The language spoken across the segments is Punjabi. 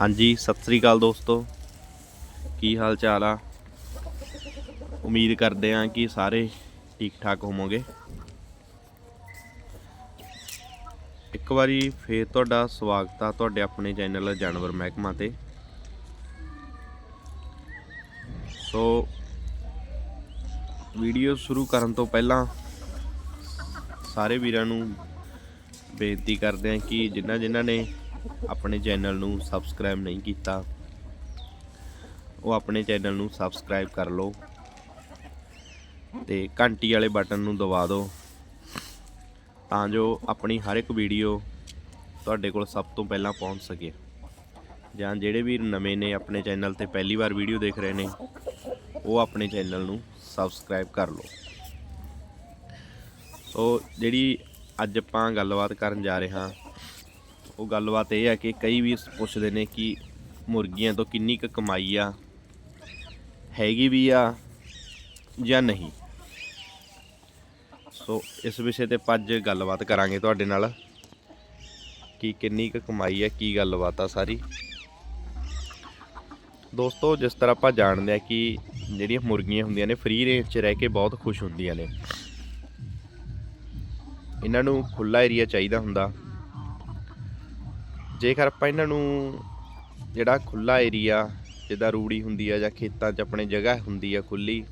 ਹਾਂਜੀ, ਸਤਿ ਸ੍ਰੀ ਅਕਾਲ ਦੋਸਤੋ। ਕੀ ਹਾਲ ਚਾਲ ਆ? ਉਮੀਦ ਕਰਦੇ ਹਾਂ ਕਿ ਸਾਰੇ ਠੀਕ ਠਾਕ ਹੋਵੋਗੇ। ਇੱਕ ਵਾਰੀ ਫੇਰ ਤੁਹਾਡਾ ਸਵਾਗਤ ਆ ਤੁਹਾਡੇ ਆਪਣੇ ਚੈਨਲ ਜਾਨਵਰ ਮਹਿਕਮਾ ਤੇ। ਸੋ, ਵੀਡੀਓ ਸ਼ੁਰੂ ਕਰਨ ਤੋਂ ਪਹਿਲਾਂ ਸਾਰੇ ਵੀਰਾਂ ਨੂੰ ਬੇਨਤੀ ਕਰਦੇ ਹਾਂ ਕਿ ਜਿਨ੍ਹਾਂ ਜਿਨ੍ਹਾਂ ਨੇ ਆਪਣੇ ਚੈਨਲ ਨੂੰ ਸਬਸਕ੍ਰਾਈਬ ਨਹੀਂ ਕੀਤਾ, ਉਹ ਆਪਣੇ ਚੈਨਲ ਨੂੰ ਸਬਸਕ੍ਰਾਈਬ ਕਰ ਲਓ ਤੇ ਘੰਟੀ ਵਾਲੇ ਬਟਨ ਨੂੰ ਦਬਾ ਦਿਓ ਤਾਂ ਜੋ ਆਪਣੀ ਹਰ ਇੱਕ ਵੀਡੀਓ ਤੁਹਾਡੇ ਕੋਲ ਸਭ ਤੋਂ ਪਹਿਲਾਂ ਪਹੁੰਚ ਸਕੇ। ਜਾਂ ਜਿਹੜੇ ਵੀ ਨਵੇਂ ਨੇ ਆਪਣੇ ਚੈਨਲ ਤੇ ਪਹਿਲੀ ਵਾਰ ਵੀਡੀਓ ਦੇਖ ਰਹੇ ਨੇ, ਉਹ ਆਪਣੇ ਚੈਨਲ ਨੂੰ ਸਬਸਕ੍ਰਾਈਬ ਕਰ ਲਓ। ਸੋ ਜਿਹੜੀ ਅੱਜ ਆਪਾਂ ਗੱਲਬਾਤ ਕਰਨ ਜਾ ਰਹੇ ਹਾਂ ਉਹ ਗੱਲਬਾਤ ਇਹ ਆ ਕਿ ਕਈ ਵੀ ਪੁੱਛਦੇ ਨੇ ਕਿ ਮੁਰਗੀਆਂ ਤੋਂ ਕਿੰਨੀ ਕੁ ਕਮਾਈ ਆ, ਹੈਗੀ ਵੀ ਆ ਜਾਂ ਨਹੀਂ। ਸੋ ਇਸ ਵਿਸ਼ੇ ਤੇ ਆਪਾਂ ਅੱਜ ਗੱਲਬਾਤ ਕਰਾਂਗੇ ਤੁਹਾਡੇ ਨਾਲ ਕਿ ਕਿੰਨੀ ਕੁ ਕਮਾਈ ਆ, ਕੀ ਗੱਲਬਾਤ ਆ ਸਾਰੀ। ਦੋਸਤੋ, ਜਿਸ ਤਰ੍ਹਾਂ ਆਪਾਂ ਜਾਣਦੇ ਆ ਕਿ ਜਿਹੜੀਆਂ ਮੁਰਗੀਆਂ ਹੁੰਦੀਆਂ ਨੇ ਫ੍ਰੀ ਰੇਂਜ 'ਚ ਰਹਿ ਕੇ ਬਹੁਤ ਖੁਸ਼ ਹੁੰਦੀਆਂ ਨੇ। ਇਹਨਾਂ ਨੂੰ ਖੁੱਲਾ ਏਰੀਆ ਚਾਹੀਦਾ ਹੁੰਦਾ। ਜੇਕਰ ਆਪਾਂ ਇਹਨਾਂ ਨੂੰ ਜਿਹੜਾ ਖੁੱਲਾ ਏਰੀਆ ਜਿੱਦਾਂ ਰੂੜੀ ਹੁੰਦੀ ਆ ਜਾਂ ਖੇਤਾਂ 'ਚ ਆਪਣੇ ਜਗ੍ਹਾ ਹੁੰਦੀ ਆ ਖੁੱਲੀ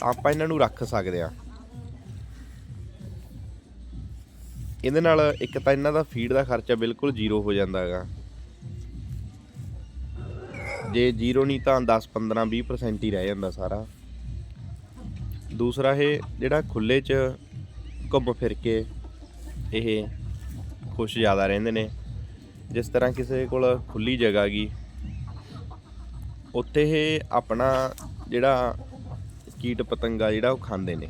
ਤਾਂ ਆਪਾਂ ਇਹਨਾਂ ਨੂੰ ਰੱਖ ਸਕਦੇ ਆ। ਇਹਦੇ ਨਾਲ ਇੱਕ ਤਾਂ ਇਹਨਾਂ ਦਾ ਫੀਡ ਦਾ ਖਰਚਾ ਬਿਲਕੁਲ ਜ਼ੀਰੋ ਹੋ ਜਾਂਦਾ ਹੈਗਾ। ਜੇ ਜ਼ੀਰੋ ਨਹੀਂ ਤਾਂ 10 15 20% ਹੀ ਰਹਿ ਜਾਂਦਾ ਸਾਰਾ। ਦੂਸਰਾ ਇਹ ਜਿਹੜਾ ਖੁੱਲੇ 'ਚ ਘੁੰਮ ਫਿਰ ਕੇ ਇਹ ਖੁਸ਼ ਜ਼ਿਆਦਾ ਰਹਿੰਦੇ ਨੇ। ਜਿਸ ਤਰ੍ਹਾਂ ਕਿਸੇ ਕੋਲ ਖੁੱਲੀ ਜਗ੍ਹਾ ਗਈ ਉੱਥੇ ਇਹ ਆਪਣਾ ਜਿਹੜਾ ਕੀਟ ਪਤੰਗਾ ਜਿਹੜਾ ਉਹ ਖਾਂਦੇ ਨੇ।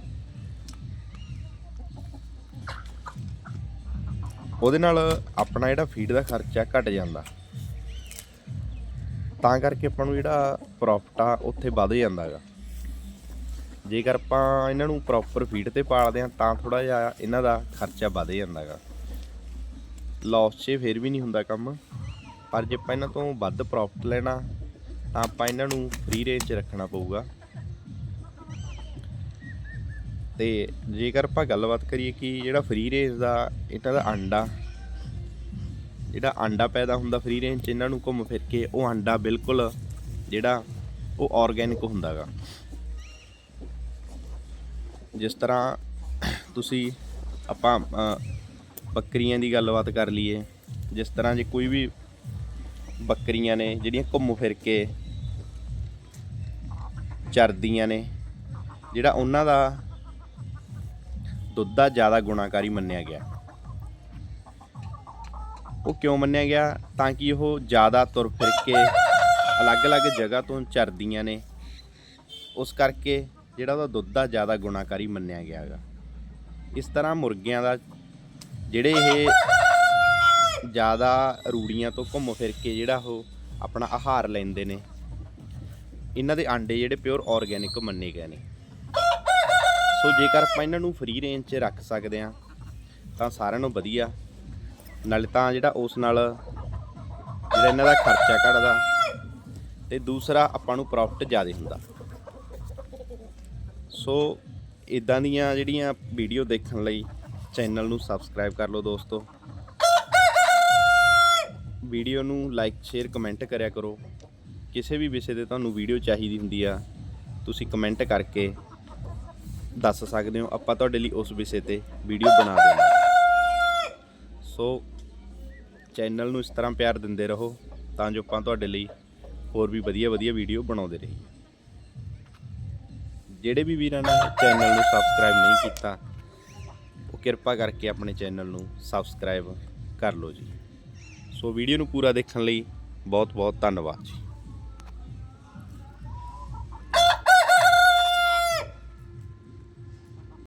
ਉਹਦੇ ਨਾਲ ਆਪਣਾ ਜਿਹੜਾ ਫੀਡ ਦਾ ਖਰਚਾ ਘਟ ਜਾਂਦਾ। ਤਾਂ ਕਰਕੇ ਆਪਾਂ ਨੂੰ ਜਿਹੜਾ ਪ੍ਰੋਫਿਟ ਆ, ਉੱਥੇ ਵਧ ਜਾਂਦਾ ਹੈਗਾ ਜੇਕਰ ਆਪਾਂ ਇਹਨਾਂ ਨੂੰ ਪ੍ਰੋਪਰ ਫੀਡ ਤੇ ਪਾਲਦੇ ਆ ਤਾਂ ਥੋੜਾ ਜਿਹਾ ਇਹਨਾਂ ਦਾ ਖਰਚਾ ਵਧ ਜਾਂਦਾ ਹੈਗਾ ਲਾਸ 'ਚ ਫਿਰ ਵੀ ਨਹੀਂ ਹੁੰਦਾ ਕੰਮ। ਪਰ ਜੇ ਆਪਾਂ ਇਹਨਾਂ ਤੋਂ ਵੱਧ ਪ੍ਰੋਫਿਟ ਲੈਣਾ, ਤਾਂ ਆਪਾਂ ਇਹਨਾਂ ਨੂੰ ਫ੍ਰੀ ਰੇਂਜ 'ਚ ਰੱਖਣਾ ਪਊਗਾ। ਤੇ ਜੇਕਰ ਆਪਾਂ ਗੱਲਬਾਤ ਕਰੀਏ ਕਿ ਜਿਹੜਾ ਫ੍ਰੀ ਰੇਂਜ ਦਾ ਇਹਨਾਂ ਦਾ ਅੰਡਾ, ਜਿਹੜਾ ਅੰਡਾ ਪੈਦਾ ਹੁੰਦਾ ਫ੍ਰੀ ਰੇਂਜ 'ਚ, ਇਹਨਾਂ ਨੂੰ ਘੁੰਮ ਫਿਰ ਕੇ ਉਹ ਅੰਡਾ ਬਿਲਕੁਲ ਜਿਹੜਾ ਉਹ ਆਰਗੈਨਿਕ ਹੁੰਦਾਗਾ ਜਿਸ ਤਰ੍ਹਾਂ ਤੁਸੀਂ ਆਪਾਂ ਬੱਕਰੀਆਂ ਦੀ ਗੱਲਬਾਤ ਕਰ ਲਈਏ, ਜਿਸ ਤਰ੍ਹਾਂ ਜੇ ਕੋਈ ਵੀ ਬੱਕਰੀਆਂ ਨੇ, ਜਿਹੜੀਆਂ ਘੁੰਮ ਫਿਰ ਕੇ ਚਰਦੀਆਂ ਨੇ, ਜਿਹੜਾ ਉਹਨਾਂ ਦਾ ਦੁੱਧ ਦਾ ਜ਼ਿਆਦਾ ਗੁਣਾਕਾਰੀ ਮੰਨਿਆ ਗਿਆ। ਉਹ ਕਿਉਂ ਮੰਨਿਆ ਗਿਆ? ਤਾਂ ਕਿ ਉਹ ਜ਼ਿਆਦਾ ਤੁਰ ਫਿਰ ਕੇ ਅਲੱਗ-ਅਲੱਗ ਜਗ੍ਹਾ ਤੋਂ ਚਰਦੀਆਂ ਨੇ। ਉਸ ਕਰਕੇ ਜਿਹੜਾ ਉਹਦਾ ਦੁੱਧ ਦਾ ਜ਼ਿਆਦਾ ਗੁਣਾਕਾਰੀ ਮੰਨਿਆ ਗਿਆ ਹੈਗਾ। ਇਸ ਤਰ੍ਹਾਂ ਮੁਰਗੀਆਂ ਦਾ ਜਿਹੜੇ ਇਹ ਜ਼ਿਆਦਾ ਰੂੜੀਆਂ ਤੋਂ ਘੁੰਮ ਫਿਰ ਕੇ ਜਿਹੜਾ ਉਹ ਆਪਣਾ ਆਹਾਰ ਲੈਂਦੇ ਨੇ, ਇਹਨਾਂ ਦੇ ਆਂਡੇ ਜਿਹੜੇ ਪਿਓਰ ਆਰਗੈਨਿਕ ਮੰਨੇ ਗਏ ਨੇ। ਸੋ ਜੇਕਰ ਆਪਾਂ ਇਹਨਾਂ ਨੂੰ ਫ੍ਰੀ ਰੇਂਜ 'ਚ ਰੱਖ ਸਕਦੇ ਆ ਤਾਂ ਸਾਰਿਆਂ ਨੂੰ ਵਧੀਆ। ਨਾਲੇ ਤਾਂ ਜਿਹੜਾ ਉਸ ਨਾਲ ਜਿਹੜਾ ਇਹਨਾਂ ਦਾ ਖਰਚਾ ਘਟਦਾ ਤੇ ਦੂਸਰਾ ਆਪਾਂ ਨੂੰ ਪ੍ਰੋਫਿਟ ਜ਼ਿਆਦਾ ਹੁੰਦਾ। ਸੋ ਇਦਾਂ ਦੀਆਂ ਜਿਹੜੀਆਂ ਵੀਡੀਓ ਦੇਖਣ ਲਈ ਚੈਨਲ ਨੂੰ ਸਬਸਕ੍ਰਾਈਬ ਕਰ ਲਓ ਦੋਸਤੋ। ਵੀਡੀਓ ਨੂੰ ਲਾਈਕ ਸ਼ੇਅਰ ਕਮੈਂਟ ਕਰਿਆ ਕਰੋ। ਕਿਸੇ ਵੀ ਵਿਸ਼ੇ ਤੇ ਤੁਹਾਨੂੰ ਵੀਡੀਓ ਚਾਹੀਦੀ ਹੁੰਦੀ ਆ, ਤੁਸੀਂ ਕਮੈਂਟ ਕਰਕੇ ਦੱਸ ਸਕਦੇ ਹੋ, ਆਪਾਂ ਤੁਹਾਡੇ ਲਈ ਉਸ ਵਿਸ਼ੇ ਤੇ ਵੀਡੀਓ ਬਣਾ ਦੇਵਾਂਗੇ ਸੋ ਚੈਨਲ ਨੂੰ ਇਸ ਤਰ੍ਹਾਂ ਪਿਆਰ ਦਿੰਦੇ ਰਹੋ, ਤਾਂ ਜੋ ਆਪਾਂ ਤੁਹਾਡੇ ਲਈ ਹੋਰ ਵੀ ਵਧੀਆ ਵਧੀਆ ਵੀਡੀਓ ਬਣਾਉਂਦੇ ਰਹੀਏ। ਜਿਹੜੇ ਵੀ ਵੀਰਾਂ ਨੇ ਚੈਨਲ ਨੂੰ ਸਬਸਕ੍ਰਾਈਬ ਨਹੀਂ ਕੀਤਾ ਕਿਰਪਾ ਕਰਕੇ ਆਪਣੇ ਚੈਨਲ ਨੂੰ ਸਬਸਕ੍ਰਾਈਬ ਕਰ ਲਓ ਜੀ। ਸੋ ਵੀਡੀਓ ਨੂੰ ਪੂਰਾ ਦੇਖਣ ਲਈ ਬਹੁਤ ਬਹੁਤ ਧੰਨਵਾਦ ਜੀ।